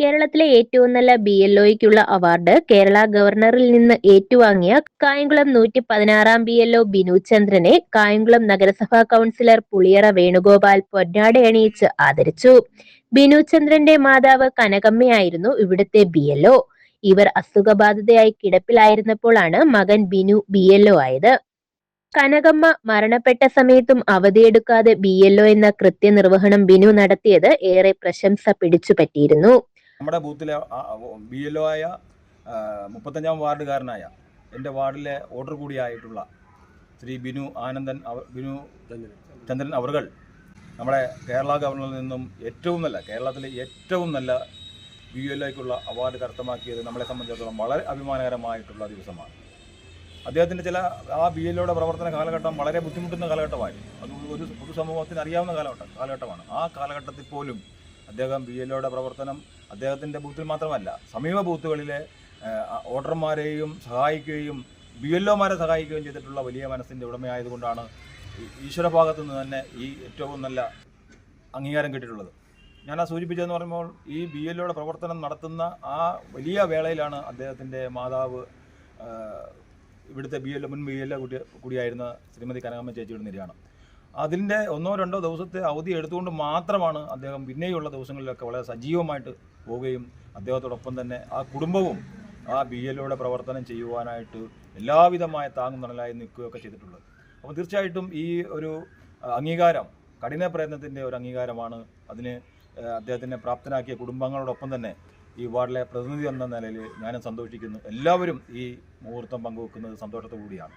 കേരളത്തിലെ ഏറ്റവും നല്ല ബി എൽ ഒയ്ക്കുള്ള അവാർഡ് കേരള ഗവർണറിൽ നിന്ന് ഏറ്റുവാങ്ങിയ കായംകുളം നൂറ്റി പതിനാറാം ബി എൽ ഒ ബിനു ചന്ദ്രനെ കായംകുളം നഗരസഭാ കൗൺസിലർ പുളിയറ വേണുഗോപാൽ പൊന്നാട അണിയിച്ച് ആദരിച്ചു. ബിനു ചന്ദ്രന്റെ മാതാവ് കനകമ്മയായിരുന്നു ഇവിടുത്തെ ബി എൽ ഒ ഇവർ അസുഖബാധിതയായി കിടപ്പിലായിരുന്നപ്പോഴാണ് മകൻ ബിനു ബി എൽ ഒ ആയത്. കനകമ്മ മരണപ്പെട്ട സമയത്തും അവധിയെടുക്കാതെ ബി എൽ ഒ എന്ന കൃത്യനിർവഹണം ബിനു നടത്തിയത് ഏറെ പ്രശംസ പിടിച്ചുപറ്റിയിരുന്നു. നമ്മുടെ ബൂത്തിലെ ബി എൽ ഒ ആയ മുപ്പത്തഞ്ചാം വാർഡുകാരനായ എന്റെ വാർഡിലെ വോട്ടർ കൂടിയായിട്ടുള്ള ശ്രീ ബിനു ആനന്ദൻ ബിനു ചന്ദ്രൻ അവർകൾ നമ്മുടെ കേരള ഗവർണറിൽ നിന്നും ഏറ്റവും നല്ല കേരളത്തിലെ ഏറ്റവും നല്ല ബി എൽ ഒക്കുള്ള അവാർഡ് കരസ്ഥമാക്കിയത് നമ്മളെ സംബന്ധിച്ചിടത്തോളം വളരെ അഭിമാനകരമായിട്ടുള്ള ദിവസമാണ്. അദ്ദേഹത്തിന്റെ ചില ആ ബി എൽ പ്രവർത്തന കാലഘട്ടം വളരെ ബുദ്ധിമുട്ടുന്ന കാലഘട്ടമായിരുന്നു. അത് ഒരു പൊതുസമൂഹത്തിന് അറിയാവുന്ന കാലഘട്ടം കാലഘട്ടമാണ്. ആ കാലഘട്ടത്തിൽ പോലും അദ്ദേഹം ബി എൽ ഒയുടെ പ്രവർത്തനം അദ്ദേഹത്തിന്റെ ബൂത്തിൽ മാത്രമല്ല സമീപ ബൂത്തുകളിലെ വോട്ടർമാരെയും സഹായിക്കുകയും ബി എൽ ഒമാരെ സഹായിക്കുകയും ചെയ്തിട്ടുള്ള വലിയ മനസ്സിന്റെ ഉടമയായതുകൊണ്ടാണ് ഈശ്വര ഭാഗത്തു നിന്ന് തന്നെ ഈ ഏറ്റവും നല്ല അംഗീകാരം കിട്ടിയിട്ടുള്ളത്. ഞാൻ ആ സൂചിപ്പിച്ചതെന്ന് പറയുമ്പോൾ ഈ ബി എൽ ഒയുടെ പ്രവർത്തനം നടത്തുന്ന ആ വലിയ വേളയിലാണ് അദ്ദേഹത്തിന്റെ മാതാവ് ഇവിടുത്തെ ബി എൽ മുൻ ബി എൽ കൂടി കൂടിയായിരുന്ന ശ്രീമതി കനകമ്മ ചേച്ചിയുടെ നിര്യാണം. അതിന്റെ ഒന്നോ രണ്ടോ ദിവസത്തെ അവധി എടുത്തുകൊണ്ട് മാത്രമാണ് അദ്ദേഹം പിന്നെയുള്ള ദിവസങ്ങളിലൊക്കെ വളരെ സജീവമായിട്ട് പോവുകയും അദ്ദേഹത്തോടൊപ്പം തന്നെ ആ കുടുംബവും ആ ബി എല്ലോടെ പ്രവർത്തനം ചെയ്യുവാനായിട്ട് എല്ലാവിധമായ താങ്ങും തണലായി നിൽക്കുകയൊക്കെ ചെയ്തിട്ടുള്ളത്. അപ്പോൾ തീർച്ചയായിട്ടും ഈ ഒരു അംഗീകാരം കഠിന പ്രയത്നത്തിന്റെ ഒരു അംഗീകാരമാണ് അതിന് അദ്ദേഹത്തിനെ പ്രാപ്തനാക്കിയ കുടുംബങ്ങളോടൊപ്പം തന്നെ ഈ വാർഡിലെ പ്രതിനിധി എന്ന നിലയിൽ ഞാനും സന്തോഷിക്കുന്നു. എല്ലാവരും ഈ മുഹൂർത്തം പങ്കുവെക്കുന്നത് സന്തോഷത്തോടു കൂടിയാണ്